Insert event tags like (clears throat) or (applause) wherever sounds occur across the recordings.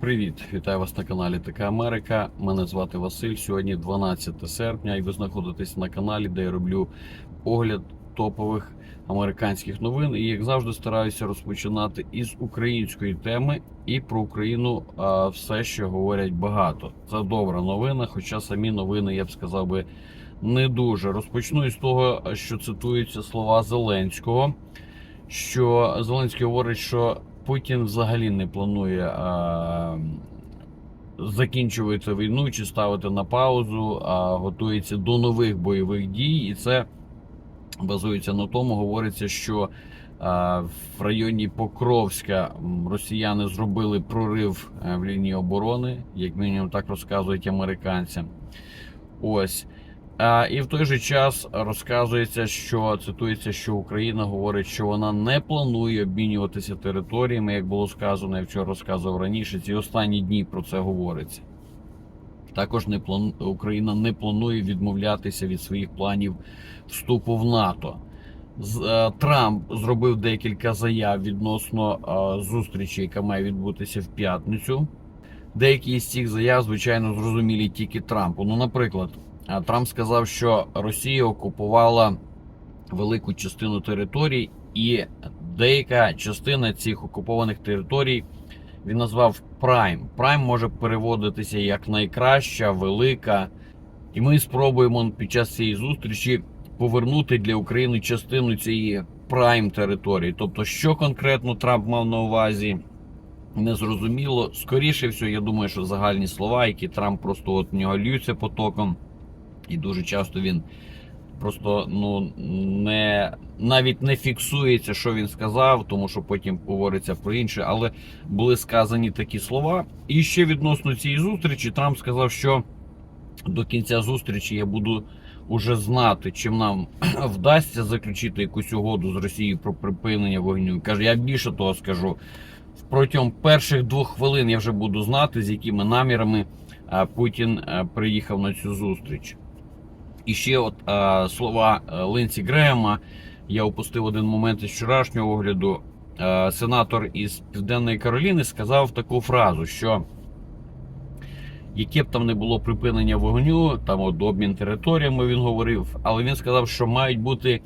Привіт, вітаю вас на каналі Така Америка. Мене звати Василь. Сьогодні 12 серпня, і ви знаходитесь на каналі, де я роблю огляд топових американських новин. І як завжди, стараюся розпочинати із української теми і про Україну а, все, що говорять багато. Це добра новина, хоча самі новини, я б сказав би, не дуже. Розпочну із того, що цитуються слова Зеленського. Що Зеленський говорить, що Путін взагалі не планує а, закінчувати війну чи ставити на паузу, а готується до нових бойових дій, і це базується на тому, говориться, що а, в районі Покровська росіяни зробили прорив е, в лінії оборони, як мінімум так розказують американцям. Ось. А, і в той же час розказується, що цитується, що Україна говорить, що вона не планує обмінюватися територіями, як було сказано, я вчора розказував раніше. Ці останні дні про це говориться. Також не план... Україна не планує відмовлятися від своїх планів вступу в НАТО. Е, Трамп зробив декілька заяв відносно е, зустрічі, яка має відбутися в п'ятницю. Деякі з цих заяв, звичайно, зрозумілі тільки Трампу. Ну, наприклад, Трамп сказав, що Росія окупувала велику частину територій, і деяка частина цих окупованих територій він назвав Прайм. Прайм може переводитися як найкраща, велика. І ми спробуємо під час цієї зустрічі повернути для України частину цієї прайм території. Тобто, що конкретно Трамп мав на увазі, незрозуміло. Скоріше всього, я думаю, що загальні слова, які Трамп просто от в нього льються потоком, і дуже часто він просто ну не навіть не фіксується, що він сказав, тому що потім говориться про інше. Але були сказані такі слова. І ще відносно цієї зустрічі, Трамп сказав, що до кінця зустрічі я буду уже знати, чим нам (clears throat) вдасться заключити якусь угоду з Росією про припинення вогню. Каже, я більше того скажу. Протягом перших двох хвилин я вже буду знати, з якими намірами Путін приїхав на цю зустріч. І ще от а, слова Ленсі Грема. Я опустив один момент із вчорашнього огляду. А, сенатор із Південної Кароліни сказав таку фразу, що яке б там не було припинення вогню, там от обмін територіями він говорив, але він сказав, що мають бути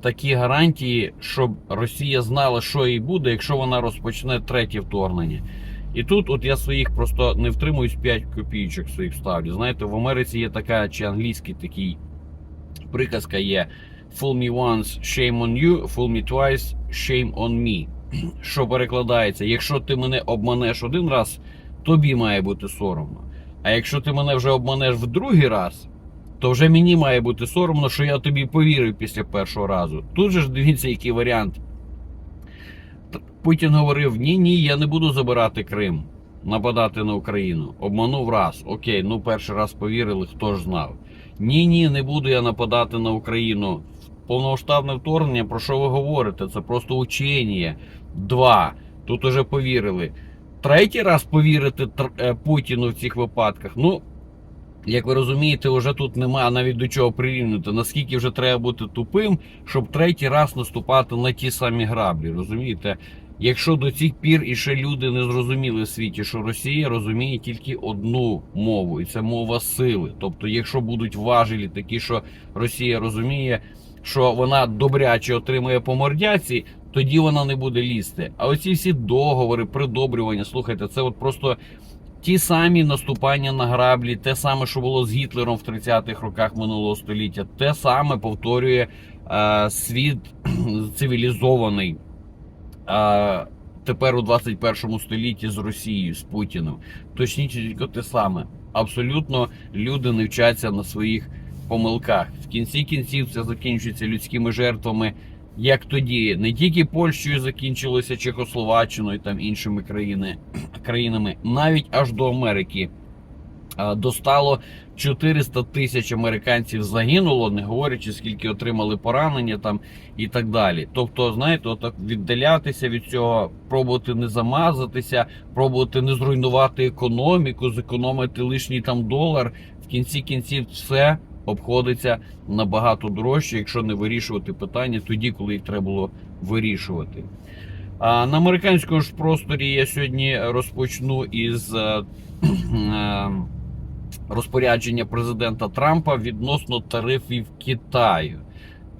такі гарантії, щоб Росія знала, що їй буде, якщо вона розпочне третє вторгнення. І тут, от я своїх просто не втримуюсь 5 копійочок своїх ставлю. Знаєте, в Америці є така чи англійський такий приказка є Fool me once, shame on you, fool me twice, shame on me. (clears throat) Що перекладається, якщо ти мене обманеш один раз, тобі має бути соромно. А якщо ти мене вже обманеш в другий раз, то вже мені має бути соромно, що я тобі повірив після першого разу. Тут же ж дивіться, який варіант. Путін говорив: ні, ні, я не буду забирати Крим, нападати на Україну. Обманув раз. Окей, ну перший раз повірили, хто ж знав. Ні, ні, не буду я нападати на Україну. Повномасштабне вторгнення, про що ви говорите? Це просто учення. Два. Тут уже повірили. Третій раз повірити е, Путіну в цих випадках. Ну, як ви розумієте, вже тут немає навіть до чого прирівнювати. Наскільки вже треба бути тупим, щоб третій раз наступати на ті самі граблі. Розумієте? Якщо до цих пір іще люди не зрозуміли в світі, що Росія розуміє тільки одну мову, і це мова сили. Тобто, якщо будуть важелі такі, що Росія розуміє, що вона добряче отримує по мордяці, тоді вона не буде лізти. А оці всі договори, придобрювання, слухайте, це от просто ті самі наступання на граблі, те саме, що було з Гітлером в 30-х роках минулого століття, те саме повторює е, світ (clears throat) цивілізований. Е, Тепер у 21 столітті з Росією, з Путіним. Точніше, те саме. Абсолютно люди не вчаться на своїх помилках. В кінці кінців це закінчується людськими жертвами, як тоді не тільки Польщею закінчилося Чехословаччиною там іншими країни, (clears throat) країнами, навіть аж до Америки. Достало 400 тисяч американців загинуло, не говорячи, скільки отримали поранення там і так далі. Тобто, знаєте, отак віддалятися від цього, пробувати не замазатися, пробувати не зруйнувати економіку, зекономити лишній там долар. В кінці кінців все обходиться набагато дорожче, якщо не вирішувати питання тоді, коли їх треба було вирішувати. А на американському ж просторі я сьогодні розпочну із е, е, розпорядження президента Трампа відносно тарифів Китаю.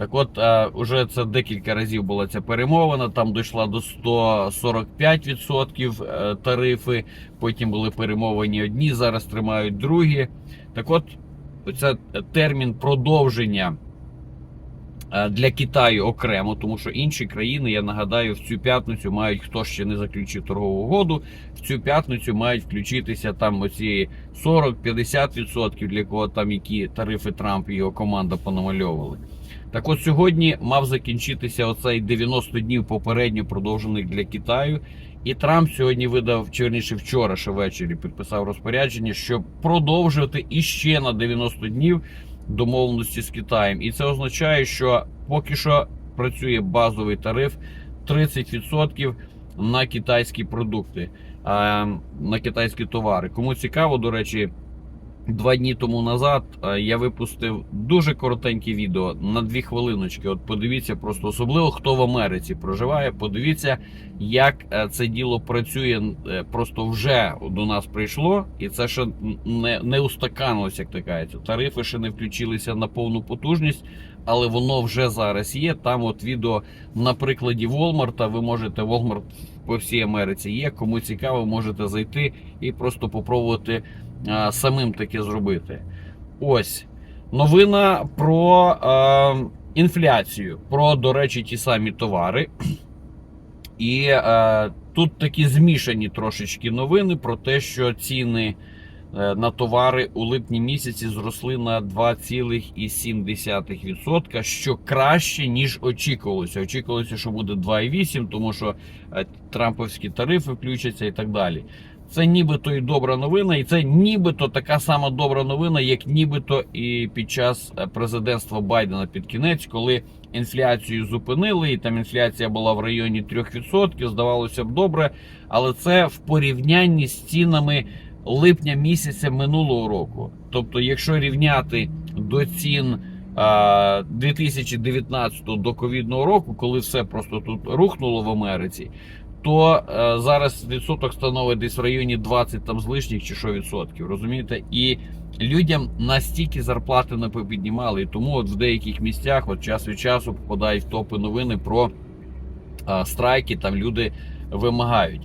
Так от, е, уже це декілька разів була ця перемовина. Там дійшла до 145% е, тарифи. Потім були перемовини одні, зараз тримають другі. Так от, це термін продовження е, для Китаю окремо, тому що інші країни, я нагадаю, в цю п'ятницю мають, хто ще не заключив торгову угоду, в цю п'ятницю мають включитися там оці 40-50% для кого там які тарифи Трамп і його команда понамальовували. Так от сьогодні мав закінчитися оцей 90 днів попередньо продовжених для Китаю. І Трамп сьогодні видав, чи вчора ще ввечері підписав розпорядження, щоб продовжувати іще на 90 днів домовленості з Китаєм. І це означає, що поки що працює базовий тариф 30% на китайські продукти, а, на китайські товари. Кому цікаво, до речі. Два дні тому назад е, я випустив дуже коротеньке відео на дві хвилиночки. От подивіться, просто особливо хто в Америці проживає. Подивіться, як е, це діло працює. Е, Просто вже до нас прийшло, і це ще не, не устаканилося, як то кажеться. Тарифи ще не включилися на повну потужність, але воно вже зараз є. Там от відео на прикладі Волмарта. Ви можете Walmart по всій Америці є. Кому цікаво, можете зайти і просто попробувати самим таке зробити. Ось новина про е, інфляцію, про, до речі, ті самі товари. І е, тут такі змішані трошечки новини про те, що ціни е, на товари у липні місяці зросли на 2,7%, що краще, ніж очікувалося. Очікувалося, що буде 2,8%, тому що е, трамповські тарифи включаться і так далі. Це нібито і добра новина, і це нібито така сама добра новина, як нібито і під час е, президентства Байдена під кінець, коли інфляцію зупинили, і там інфляція була в районі 3%, здавалося б добре, але це в порівнянні з цінами липня місяця минулого року. Тобто, якщо рівняти до цін 2019 до ковідного року, коли все просто тут рухнуло в Америці, то е, зараз відсоток становить десь в районі 20 там з лишніх чи що відсотків, розумієте? І людям настільки зарплати не попіднімали, і тому от в деяких місцях от час від часу попадають в топи новини про е, страйки, там люди вимагають.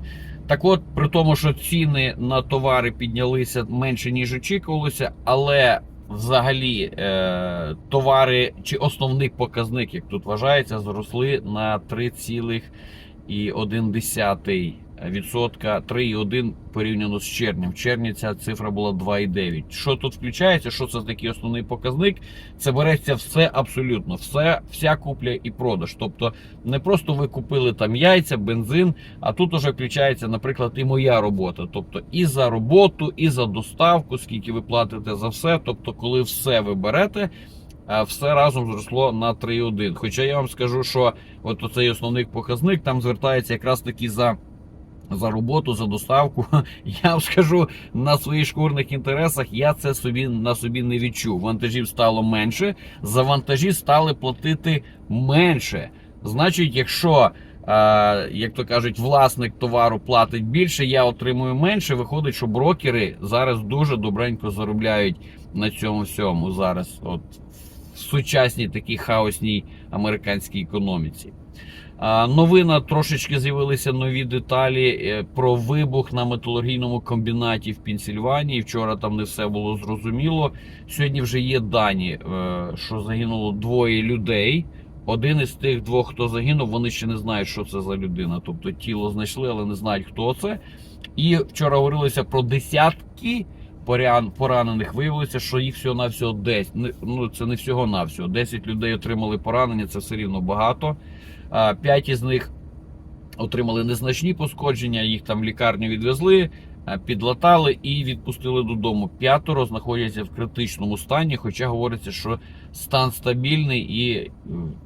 Так от, при тому, що ціни на товари піднялися менше, ніж очікувалося, але взагалі е, товари чи основний показник, як тут вважається, зросли на 3,1 відсотка 3,1 порівняно з червнем. В червні ця цифра була 2,9. Що тут включається? Що це такий основний показник? Це береться все абсолютно, все, вся купля і продаж. Тобто не просто ви купили там яйця, бензин, а тут уже включається, наприклад, і моя робота. Тобто і за роботу, і за доставку, скільки ви платите за все. Тобто, коли все ви берете. А Все разом зросло на 3,1. Хоча я вам скажу, що от оцей основний показник там звертається якраз таки за за роботу, за доставку. (laughs) Я вам скажу на своїх шкурних інтересах, я це собі на собі не відчув. Вантажів стало менше, за вантажі стали платити менше. Значить, якщо, е, як то кажуть, власник товару платить більше, я отримую менше. Виходить, що брокери зараз дуже добренько заробляють на цьому всьому зараз. От сучасній такій хаосній американській економіці. Новина трошечки з'явилися нові деталі е, про вибух на металургійному комбінаті в Пенсільванії. Вчора там не все було зрозуміло. Сьогодні вже є дані, е, що загинуло двоє людей. Один із тих двох, хто загинув, вони ще не знають, що це за людина. Тобто тіло знайшли, але не знають, хто це. І вчора говорилося про десятки поранених. Виявилося, що їх всього на всього 10. Ну це не всього на всього. 10 людей отримали поранення. Це все рівно багато. А, П'ять із них отримали незначні пошкодження, їх там в лікарню відвезли, підлатали і відпустили додому. П'ятеро знаходяться в критичному стані, хоча говориться, що стан стабільний, і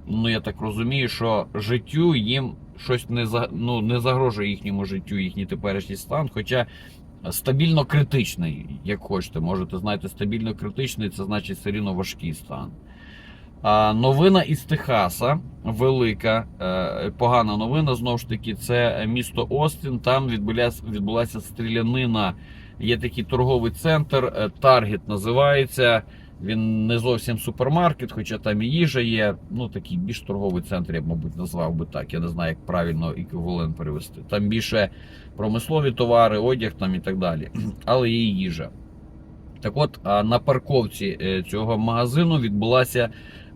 ну я так розумію, що життю їм щось не ну не загрожує їхньому життю, їхній теперішній стан. Хоча стабільно критичний, як хочете, можете знаєте, стабільно критичний, це значить все рівно важкий стан. А новина із Техаса, велика, е, погана новина. Знову ж таки, це місто Остін. Там відбулася, відбулася стрілянина. Є такий торговий центр, е, Таргет називається. Він не зовсім супермаркет, хоча там і їжа є. Ну такий більш торговий центр, я б, мабуть, назвав би так. Я не знаю, як правильно еквівалент перевести. Там більше промислові товари, одяг там і так далі. Але і їжа. Так от, на парковці е, цього магазину відбулася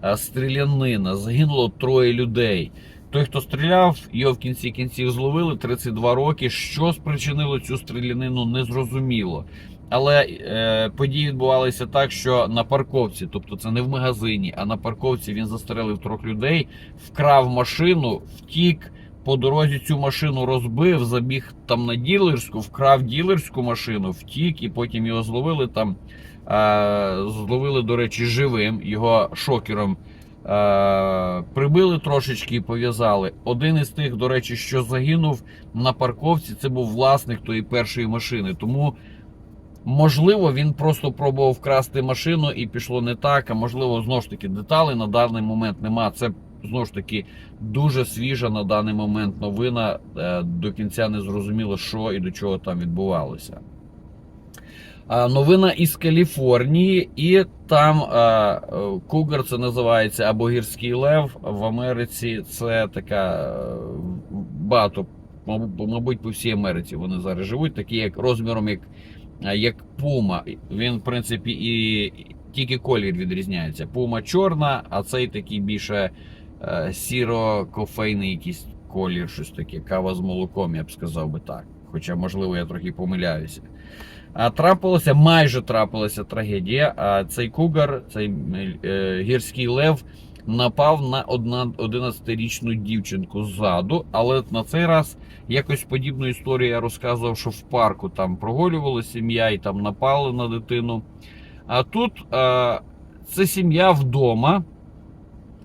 е, стрілянина. Загинуло троє людей. Той, хто стріляв, його в кінці кінців зловили 32 роки. Що спричинило цю стрілянину, не зрозуміло. Але е, події відбувалися так, що на парковці, тобто це не в магазині, а на парковці він застрелив трьох людей, вкрав машину, втік. По дорозі цю машину розбив, забіг там на ділерську, вкрав ділерську машину, втік, і потім його зловили там. Е, зловили, до речі, живим. Його шокером е, прибили трошечки і пов'язали. Один із тих, до речі, що загинув на парковці, це був власник тої першої машини. Тому, можливо, він просто пробував вкрасти машину і пішло не так. А можливо, знову ж таки, деталей на даний момент нема. Це знову ж таки дуже свіжа на даний момент новина. Е, До кінця не зрозуміло, що і до чого там відбувалося. Новина із Каліфорнії, і там а, е, Кугар це називається або гірський лев в Америці. Це така е, багато, мабуть, по всій Америці вони зараз живуть, такі як розміром, як, е, як пума. Він, в принципі, і тільки колір відрізняється. Пума чорна, а цей такий більше е, сіро-кофейний якийсь колір, щось таке, кава з молоком, я б сказав би так. Хоча, можливо, я трохи помиляюся. А трапилося, майже трапилася трагедія. А цей кугар, цей е, гірський лев, напав на одна 11-річну дівчинку ззаду. Але на цей раз якось подібну історію я розказував, що в парку там прогулювала сім'я і там напали на дитину. А тут е, це сім'я вдома.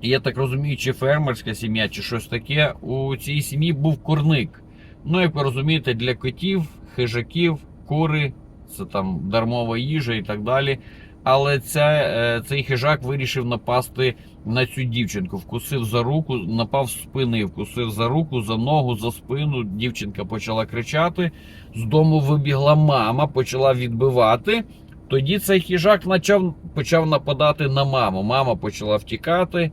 Я так розумію, чи фермерська сім'я, чи щось таке. У цій сім'ї був курник. Ну, як ви розумієте, для котів, хижаків, кури, це там дармова їжа і так далі. Але ця, е, цей хижак вирішив напасти на цю дівчинку. Вкусив за руку, напав з спини, вкусив за руку, за ногу, за спину. Дівчинка почала кричати. З дому вибігла мама, почала відбивати. Тоді цей хижак почав, почав нападати на маму. Мама почала втікати.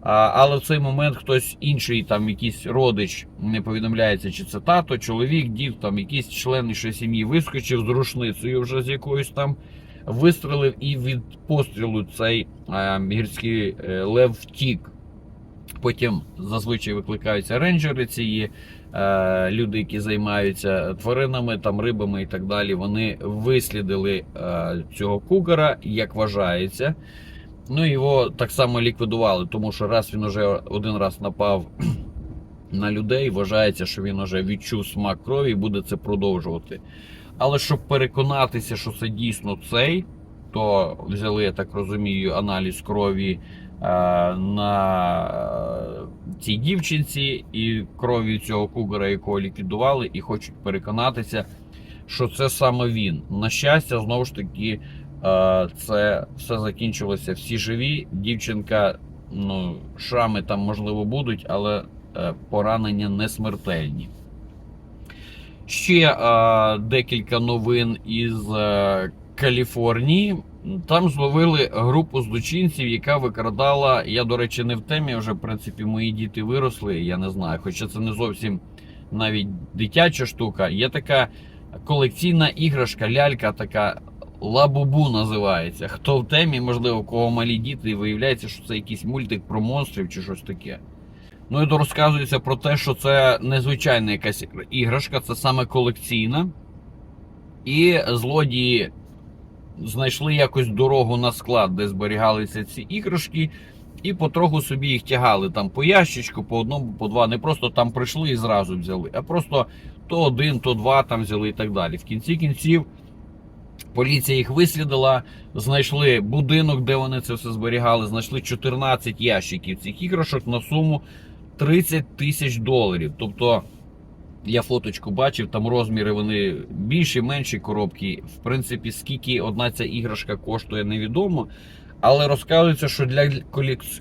А, але в цей момент хтось інший, там якийсь родич, не повідомляється, чи це тато, чоловік, дід, там якийсь член іншої сім'ї вискочив з рушницею вже з якоюсь там вистрелив, і від пострілу цей е, гірський лев втік. Потім зазвичай викликаються рейнджери, ці е, люди, які займаються тваринами, там рибами і так далі. Вони вислідили е, цього кугара, як вважається. Ну його так само ліквідували, тому що раз він уже один раз напав (clears throat) на людей, вважається, що він вже відчув смак крові і буде це продовжувати. Але щоб переконатися, що це дійсно цей, то взяли, я так розумію, аналіз крові е, на цій дівчинці і крові цього кугара, якого ліквідували, і хочуть переконатися, що це саме він. На щастя, знову ж таки. Е, Це все закінчилося всі живі. Дівчинка, ну, шрами там можливо будуть, але е, поранення не смертельні. Ще е, декілька новин із е, Каліфорнії. Там зловили групу злочинців, яка викрадала. Я, до речі, не в темі. Вже в принципі мої діти виросли. Я не знаю, хоча це не зовсім навіть дитяча штука. Є така колекційна іграшка, лялька така. Лабубу називається. Хто в темі, можливо, у кого малі діти, і виявляється, що це якийсь мультик про монстрів чи щось таке. Ну і розказується про те, що це незвичайна якась іграшка, це саме колекційна. І злодії знайшли якось дорогу на склад, де зберігалися ці іграшки, і потроху собі їх тягали там по ящичку, по одному, по два. Не просто там прийшли і зразу взяли, а просто то один, то два там взяли і так далі. В кінці кінців. Поліція їх вислідила, знайшли будинок, де вони це все зберігали. Знайшли 14 ящиків цих іграшок на суму 30 тисяч доларів. Тобто, я фоточку бачив, там розміри вони більші, менші коробки. В принципі, скільки одна ця іграшка коштує, невідомо. Але розказується, що для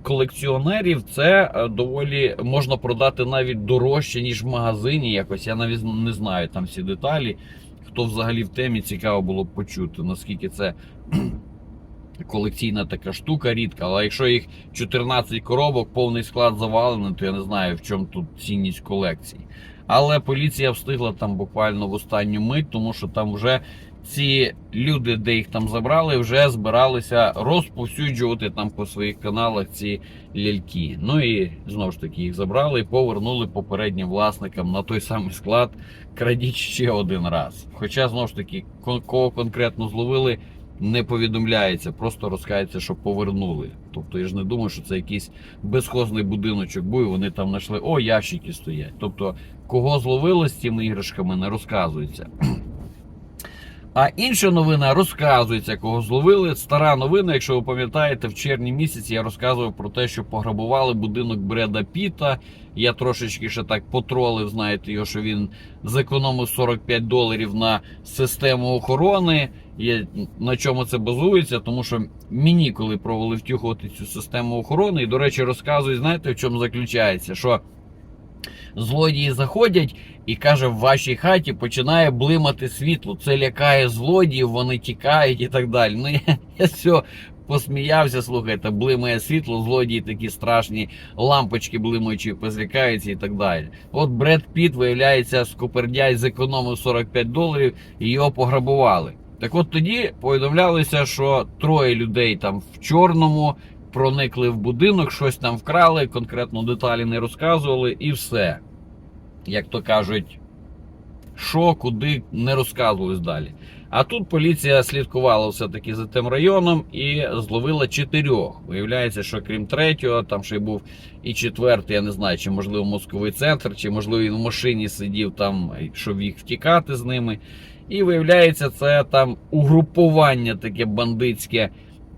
колекціонерів це е, доволі можна продати навіть дорожче, ніж в магазині. Якось я навіть не знаю там всі деталі. Хто взагалі в темі цікаво було б почути, наскільки це (clears throat) колекційна така штука рідка. Але якщо їх 14 коробок, повний склад завалений, то я не знаю, в чому тут цінність колекції. Але поліція встигла там буквально в останню мить, тому що там вже ці люди, де їх там забрали, вже збиралися розповсюджувати там по своїх каналах ці ляльки. Ну і знову ж таки їх забрали і повернули попереднім власникам на той самий склад, крадіть ще один раз. Хоча знову ж таки, кого конкретно зловили, не повідомляється, просто розкається, що повернули. Тобто я ж не думаю, що це якийсь безхозний будиночок був, і вони там знайшли, о, ящики стоять. Тобто, кого зловили з цими іграшками, не розказується. А інша новина розказується, кого зловили. Стара новина, якщо ви пам'ятаєте, в червні місяці я розказував про те, що пограбували будинок Бреда Піта. Я трошечки ще так потролив, знаєте, його, що він зекономив 45 доларів на систему охорони. Я, на чому це базується? Тому що мені, коли провели втюхувати цю систему охорони, і, до речі, розказують, знаєте, в чому заключається? Що злодії заходять і каже, в вашій хаті починає блимати світло. Це лякає злодіїв, вони тікають і так далі. Ну я, все посміявся, слухайте, блимає світло, злодії такі страшні, лампочки блимаючі, позлякаються і так далі. От Бред Піт, виявляється, скупердяй зекономив 45 доларів і його пограбували. Так от тоді повідомлялося, що троє людей там в чорному проникли в будинок, щось там вкрали, конкретно деталі не розказували, і все. Як то кажуть, що, куди не розказувались далі. А тут поліція слідкувала все-таки за тим районом і зловила чотирьох. Виявляється, що крім третього, там ще й був і четвертий, я не знаю, чи можливо мозковий центр, чи можливо він в машині сидів там, щоб їх втікати з ними. І виявляється, це там угрупування таке бандитське,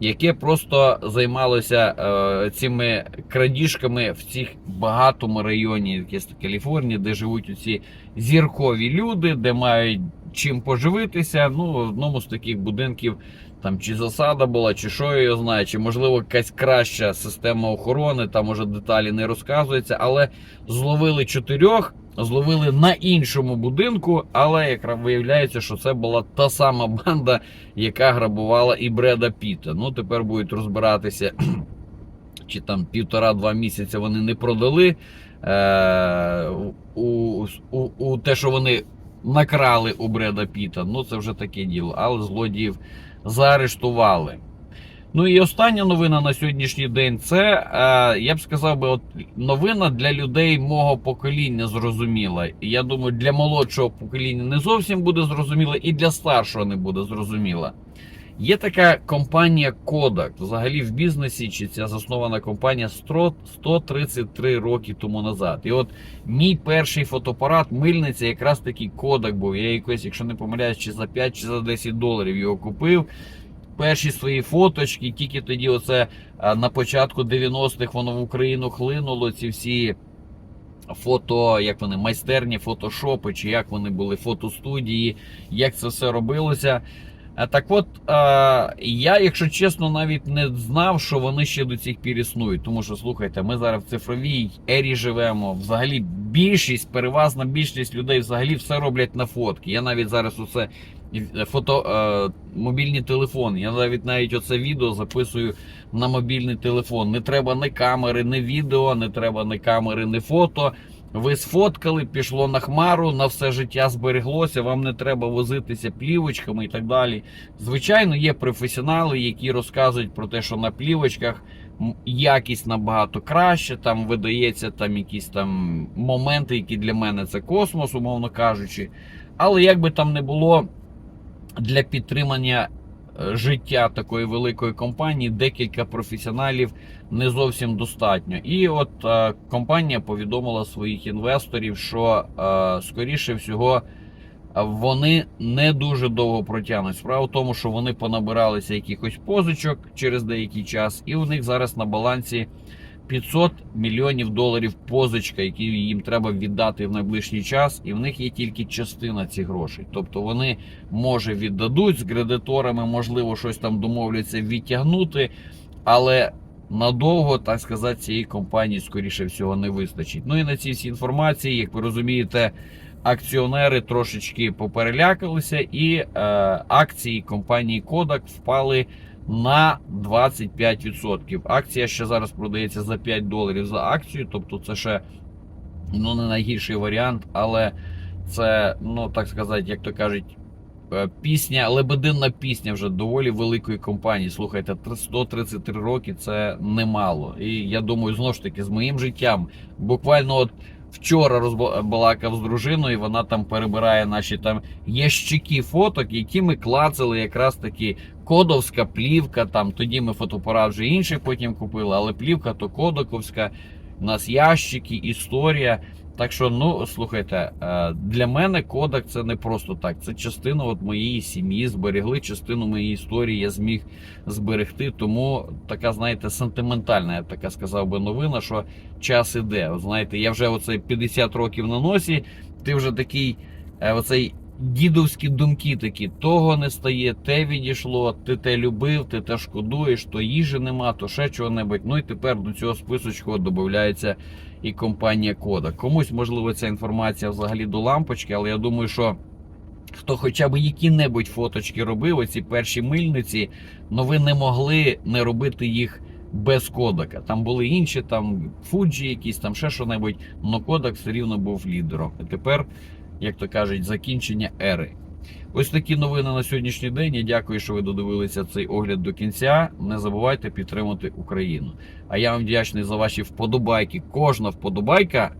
яке просто займалося е, цими крадіжками в цих багатому районі, Каліфорнії, де живуть усі зіркові люди, де мають чим поживитися. Ну, в одному з таких будинків там чи засада була, чи що я знаю, чи можливо якась краща система охорони, там уже деталі не розказується, але зловили чотирьох. Зловили на іншому будинку, але як виявляється, що це була та сама банда, яка грабувала і Бреда Піта. Ну тепер будуть розбиратися, (clears throat) чи там півтора-два місяці вони не продали е, у, у, у те, що вони накрали у Бреда Піта. Ну це вже таке діло. Але злодіїв заарештували. Ну і остання новина на сьогоднішній день це, е, я б сказав би, от новина для людей мого покоління зрозуміла. Я думаю, для молодшого покоління не зовсім буде зрозуміла, і для старшого не буде зрозуміла. Є така компанія Kodak. Взагалі в бізнесі, чи ця заснована компанія 133 роки тому назад. І от мій перший фотоапарат, мильниця, якраз такий Kodak був. Я якось, якщо не помиляюсь, чи за 5 чи за 10 доларів його купив перші свої фоточки, тільки тоді, оце на початку 90-х воно в Україну хлинуло. Ці всі фото, як вони, майстерні, фотошопи, чи як вони були, фотостудії, як це все робилося. А Так от, а, я, якщо чесно, навіть не знав, що вони ще до цих пір існують. Тому що, слухайте, ми зараз в цифровій ері живемо. Взагалі, більшість, переважна більшість людей взагалі все роблять на фотки. Я навіть зараз оце фото, е, мобільні телефони. Я навіть навіть оце відео записую на мобільний телефон. Не треба ні камери, ні відео, не треба ні камери, ні фото. Ви сфоткали, пішло на хмару, на все життя збереглося, вам не треба возитися плівочками і так далі. Звичайно, є професіонали, які розказують про те, що на плівочках якість набагато краще, там видається там якісь там моменти, які для мене це космос, умовно кажучи. Але як би там не було для підтримання життя такої великої компанії декілька професіоналів не зовсім достатньо. І от е, компанія повідомила своїх інвесторів, що е, скоріше всього. Вони не дуже довго протягнуть. Справа в тому, що вони понабиралися якихось позичок через деякий час, і у них зараз на балансі 500 мільйонів доларів позичка, які їм треба віддати в найближчий час, і в них є тільки частина цих грошей. Тобто вони може віддадуть з кредиторами, можливо, щось там домовляться відтягнути. але надовго, так сказати, цієї компанії, скоріше всього, не вистачить. Ну і на цій всій інформації, як ви розумієте, акціонери трошечки поперелякалися, і е, акції компанії Kodak впали на 25%. Акція ще зараз продається за 5 доларів за акцію, тобто це ще ну, не найгірший варіант, але це, ну так сказати, як то кажуть, е, пісня, лебединна пісня вже доволі великої компанії. Слухайте, 133 роки це немало. І я думаю, знову ж таки, з моїм життям буквально от. Вчора розбалакав з дружиною, вона там перебирає наші там ящики фоток, які ми клацали якраз таки кодовська плівка. Там тоді ми фотоапарат вже інший потім купили, але плівка то кодоковська. У нас ящики, історія. Так що, ну слухайте, е, для мене кодек це не просто так. Це частина от моєї сім'ї. Зберегли частину моєї історії. Я зміг зберегти. Тому така, знаєте, сентиментальна, я така сказав би новина, що час іде. Знаєте, я вже оцей 50 років на носі. Ти вже такий, е, оцей дідовські думки такі: того не стає, те відійшло, ти те любив, ти те шкодуєш, то їжі нема, то ще чого-небудь. Ну і тепер до цього списочку додається і компанія Кода. Комусь, можливо, ця інформація взагалі до лампочки, але я думаю, що. Хто хоча б які-небудь фоточки робив, оці перші мильниці, ну ви не могли не робити їх без кодека. Там були інші, там Fuji якісь, там ще що-небудь, але кодек все рівно був лідером. І тепер, як то кажуть, закінчення ери. Ось такі новини на сьогоднішній день. Я дякую, що ви додивилися цей огляд до кінця. Не забувайте підтримати Україну. А я вам вдячний за ваші вподобайки. Кожна вподобайка.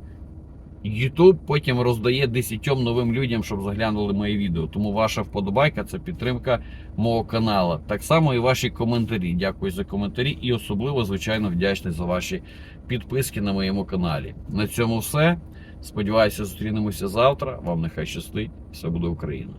YouTube потім роздає десятьом новим людям, щоб заглянули мої відео. Тому ваша вподобайка це підтримка мого каналу. Так само і ваші коментарі. Дякую за коментарі і особливо, звичайно, вдячний за ваші підписки на моєму каналі. На цьому все. Сподіваюся, зустрінемося завтра. Вам нехай щастить. Все буде Україна.